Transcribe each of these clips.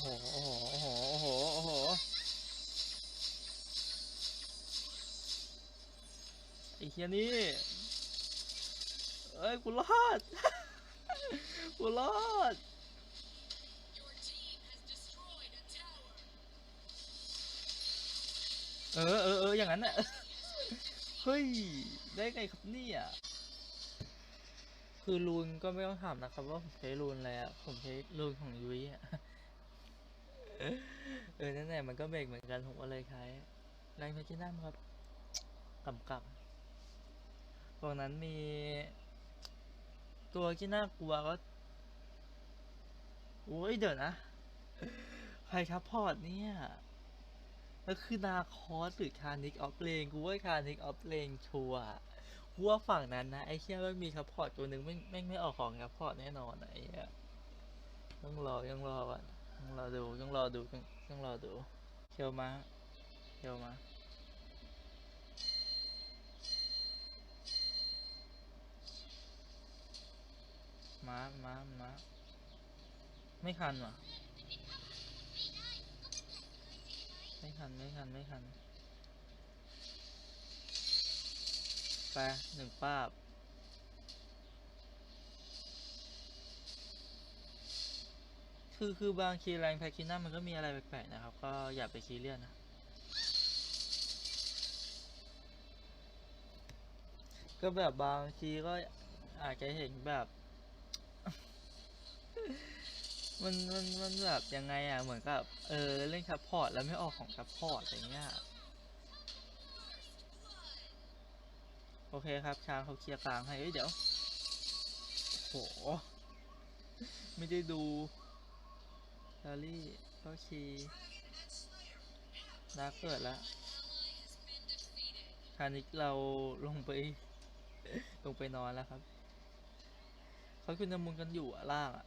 โอ้โหโอ้โหโอ้โหโอ้โหโอ้โหไอ้เฮียนี่เอ้ยกูรอดกูรอดเออเออเอออย่างนั้นน่ะเฮ้ย ได้ไงครับเนี่ยคือรูนก็ไม่ต้องถามนะครับว่าผมใช้รูนอะไรอะผมใช้รูนของยุ้ยอะ เออนั่นแหละมันก็เบรกเหมือนกันผมก็เลยใช้แรงเพชรนัมครับกำกับตรงนั้นมี ตัวที่น่ากลัวก็โอ้ยเดี๋ยวนะ ใครครับพอร์ตเนี่ยแล้วคือนาคอสหรือคานิกออฟเลนกูว่าคานิกออฟเลนชัวร์กูว่าฝั่งนั้นนะ ไอ้เชี่ยมันมีคัพพอร์ตตัวหนึ่งไม่ไม่ไม่ออกของคัพพอร์ตแน่นอนอะไอ้เหี้ยต้องรอต้องรอก่อน ต้องรอดูต้องรอดูต้องต้องรอดูเคียวมาเคียวมาม้ามามาไม่คันว่ะไม่ทันไม่ทันไม่ทันไปหนึ่งป้าบ คือคือบางทีแรงแพคคินัมมันก็มีอะไรแปลกๆนะครับ ก็อย่าไปคีเรียสนะก็แบบบางทีก็อาจจะเห็นแบบ มันมันมันแบบยังไงอะเหมือนกับเออเล่นซัพพอร์ตแล้วไม่ออกของซัพพอร์ตอย่างเงี้ยโอเคครับช้างเขาเคลียร์กลางให้เอ้ยเดี๋ยวโหไม่ได้ดู ลอรี่ก็คีดาร์กเกิดแล้วคราวนี้เราลงไป ลงไปนอนแล้วครับ เขาคุณนมุนกันอยู่อะล่างอะ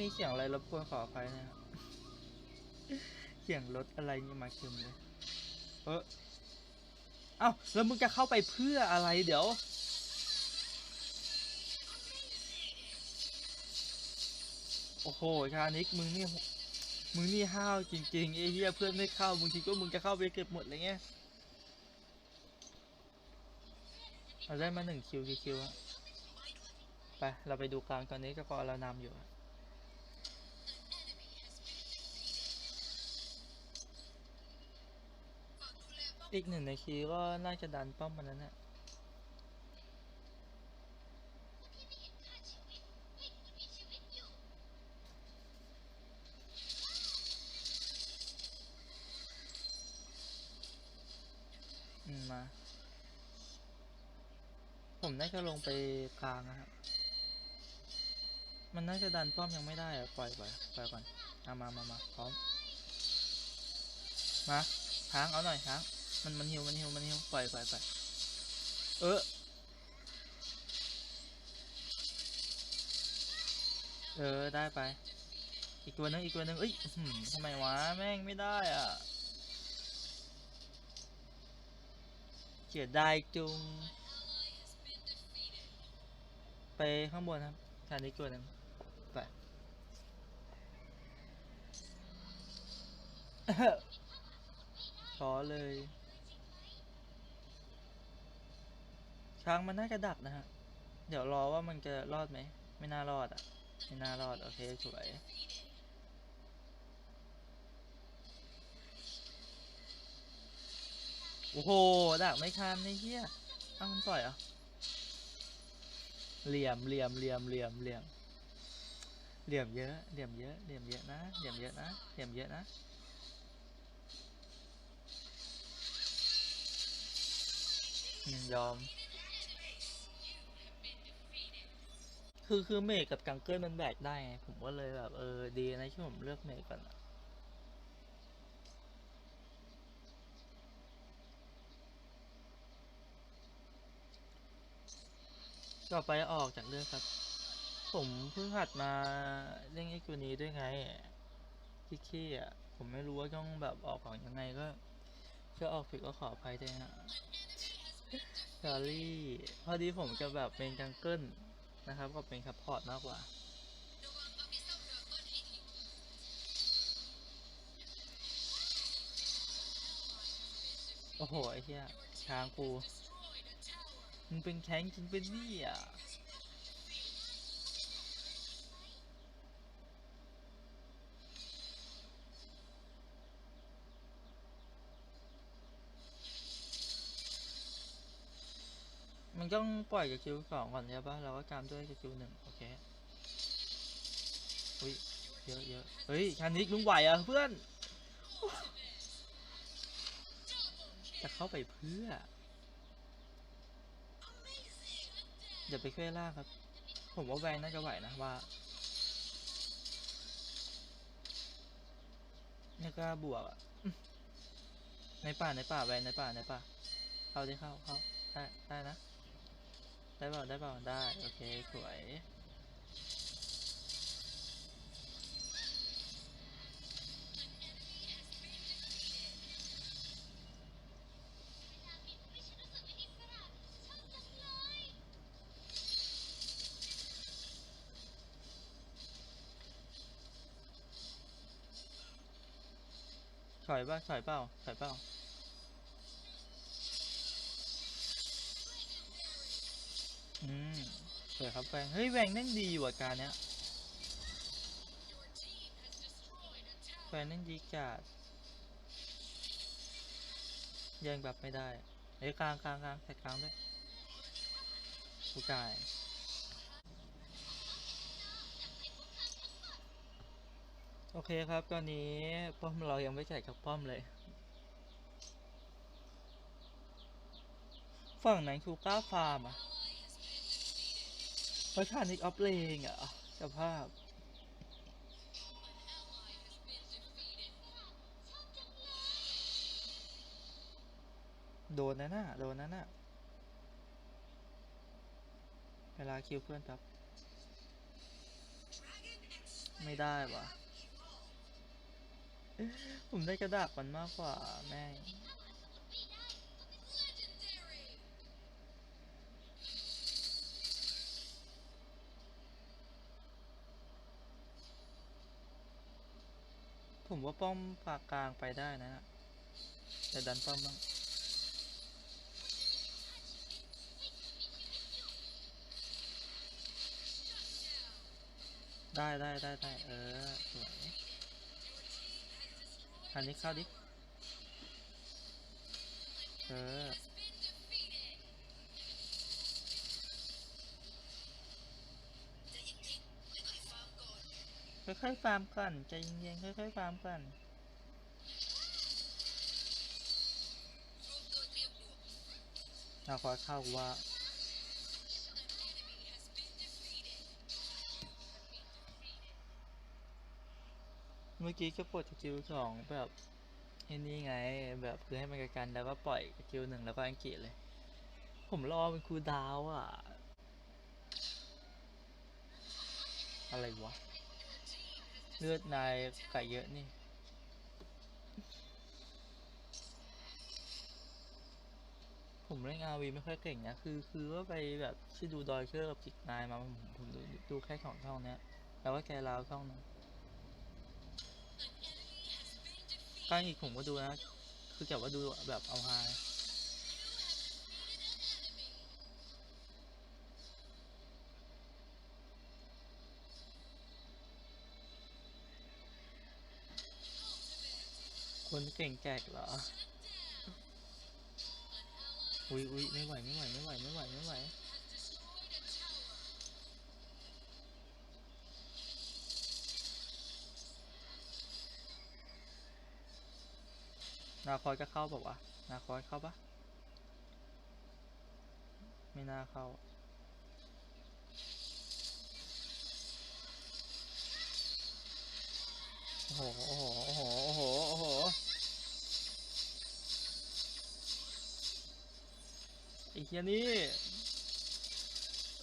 มีเสียงอะไรรบกวนขออภัยนะครับเสียงรถอะไรนี่มาคึมเลย เออเอ้าแล้วมึงจะเข้าไปเพื่ออะไรเดี๋ยว โอ้โหชานิกมึงนี่มึงนี่ห้าวจริงๆไอ้เหี้ยเพื่อนไม่เข้ามึงคิดว่ามึงจะเข้าไปเก็บหมดไรเลยไงเราได้มาหนึ่งคิวคิวอะไปเราไปดูกลางตอนนี้ก็พอเรานำอยู่อะ อีกหนึ่งในคีย์ก็น่าจะดันป้อมมันนั้นแหละอืมมา ผมน่าจะลงไปกลางนะครับ มันน่าจะดันป้อมยังไม่ได้อะปล่อยปล่อยปล่อยก่อนเอามามามาพร้อม มาช้างเอาหน่อยช้าง มันมันหิวมันหิวมันหิวปล่อยปล่อยปล่อยเออเออได้ไป อีกตัวหนึงอีกตัวหนึงเอ้ยทำไมวะแม่งไม่ได้อะเสียดายจุง ไปข้างบนครับชานี้ตัวหนึ่งไปขอเลย ช้างมันน่าจะดักนะฮะ เดี๋ยวรอว่ามันจะรอดไหม ไม่น่ารอดอะ ไม่น่ารอด โอเค สวย โอ้โห ดักไม่ทันไอ้เหี้ยเอามันปล่อยเหรอ เหลี่ยมเหลี่ยมเหลี่ยมเหลี่ยมเหลี่ยม เหลี่ยมเยอะ เหลี่ยมเยอะ เหลี่ยมเยอะนะ เหลี่ยมเยอะนะ เหลี่ยมเยอะนะยอม คือคือเมกกับกังเกิลมันแบกได้ไงผมก็เลยแบบเออดีนะที่ผมเลือกเมกก่อนอะก็ไปออกจากเรื่องครับ ผมเพิ่งหัดมาเล่นไอ้ตัวนี้ด้วยไงขี้อะผมไม่รู้ว่าต้องแบบออกของยังไงก็ถ้าออกผิดก็ขออภัยด้วยฮะสอรี่พอดีผมจะแบบเป็นจังเกิล นะครับ ก็เป็นคัพพอร์ตมากกว่าโอ้โห ไอ้เหี้ยช้างกู มึงเป็นแข้งจริงเป็นนี่อะ มันต้องปล่อยกับคิวสองก่อนใช่ปะเราก็ตามด้วยกับคิวหนึ่งโอเคอุ้ยเยอะเยอะเฮ้ยชันนิกลุงไหวอะเพื่อน จะเข้าไปเพื่อเดี๋ยวไปช่วยล่าครับ ผมว่าแวนน่าจะไหวนะว่าเนี่ยก็บวกอะในป่าในป่าแวนในป่าในป่าเข้าได้เข้าเข้าได้ได้นะ ได้เปล่าได้เปล่าได้ โอเค สวย ถอยป่ะถอยเปล่าถอยเปล่า สวยครับแวงเฮ้ยแวงนั่งดีว่ะการเนี้ยแวงนั่งดีจัดแย่งแบบไม่ได้เอ้ยกลางกลางกลางแท็กลางด้วยกูจ่ายโอเคครับ ตอนนี้ป้อมเรายังไม่จ่ายกับป้อมเลย ฝั่งไหนคูก้าฟาร์มอะ พราะชานิกออฟเลงอะสภาพ โดนนะน่ะโดนนะน่ะเวลาคิวเพื่อนครับ ไม่ได้วะผมได้กระดาษมันมากกว่าแม่ง ผมว่าป้อมปากกลางไปได้นะนะแต่ดันป้อมบ้างได้ได้ได้ได้เออสวยอันนี้เข้าดิ เออ ค่อยๆฟาร์มก่อนใจเย็นๆค่อยๆฟาร์มก่อนเราขอเข้าว่าเมื่อกี้ก็ปลดสกิลสองแบบไอ้นี่ไงแบบคือให้มันกัน แล้วก็ปล่อยสกิลหนึ่งแล้วก็อังกฤษเลย ผมรอเป็นครูดาวอะอะไรวะ เลือดนายไก่เยอะนี่ ผมเล่นอาวีไม่ค่อยเก่งนะ คือ คือว่าไปแบบที่ดูดอยเชอร์กับจิกนายมาผมผมดูดูแค่สองช่องเนี้ยแล้วก็แกลาวช่องนึงกลางอีกผมก็ดูนะ คือแบบว่าดูแบบเอาฮา คนเก่งแจกเหรอ อุ้ยอุ้ยไม่ไหวไม่ไหวไม่ไหวไม่ไหวไม่ไหวนาคอยจะเข้าบอกว่านาคอยเข้าปะไม่น่าเข้าโอ้โหโอ้โหโอ้โห เฮียนี่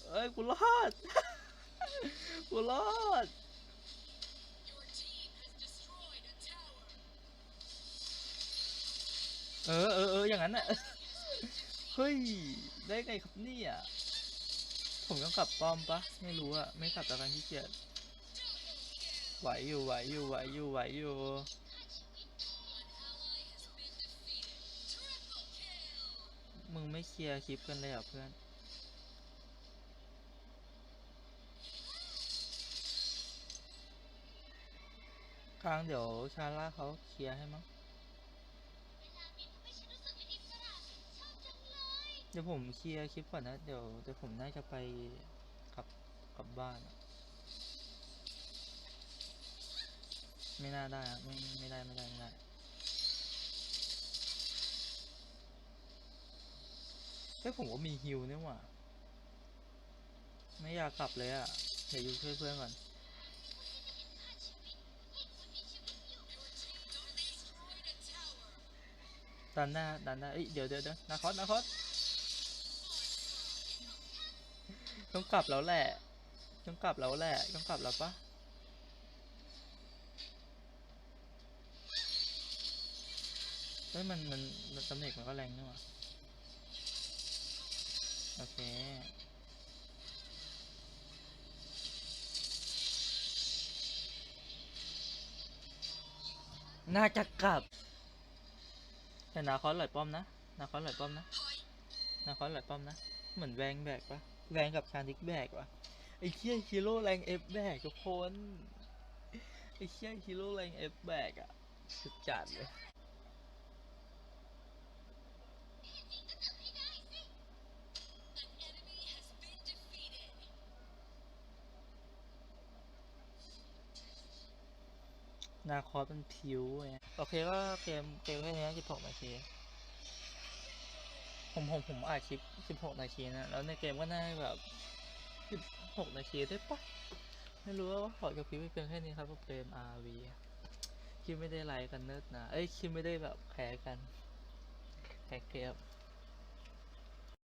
เอ้ยกูรอด กูรอดเออเออเอออย่างนั้นน่ะเฮ้ย ได้ไงครับเนี่ยผมต้องกลับป้อมปะไม่รู้อะไม่กลับแต่การขี้เกียจไหวอยู่ไหวอยู่ไหวอยู่ไหวอยู่ มึงไม่เคลียร์คลิปกันเลยเหรอเพื่อน กลางเดี๋ยวชาร่าเขาเคลียร์ให้มั้ง เดี๋ยวผมเคลียร์คลิปก่อนนะ เดี๋ยวเดี๋ยวผมน่าจะไปกลับกลับบ้าน ไม่น่าได้ไม่ไม่ได้ไม่ได้ไม่ได้ เฮ้ยผมว่ามีฮิวนี่หว่า ไม่อยากกลับเลยอะเดี๋ยวอยู่ช่วยเพื่อนก่อน ดันหน้าดันหน้าเอ้ยเดี๋ยวเดี๋ยวเดี๋ยวนาคอสนาคอสต้องกลับแล้วแหละ ต้องกลับแล้วแหละ ต้องกลับแล้วปะเฮ้ยมันมันมันตำแหน่งมันก็แรงนี่หว่า โอเค น่าจะกลับแต่นาคอสหลอยป้อมนะนาคอสหลอยป้อมนะนาคอสหลอยป้อมนะ เหมือนแวงแบกปะแวงกับชานิกแบกปะไอ้เคี้ยฮีโร่แรงเอฟแบกทุกคนไอ้เคี้ยฮีโร่แรงเอฟแบกอะสุดจัดเลย นาคอสมันผิวไงโอเคก็เกมเกมแค่นี้สิบหกนาทีผมผมผมอานคลิปสิบหกนาทีนะแล้วในเกมก็น่าแบบสิบหกนาทีได้ปะไม่รู้ว่าขอจบคลิปไปเพียงแค่นี้ครับกับเกม RV คลิปไม่ได้ไลค์กันเนิร์ดนะเอ้ยคลิปไม่ได้แบบแพ้กันแพ้เกม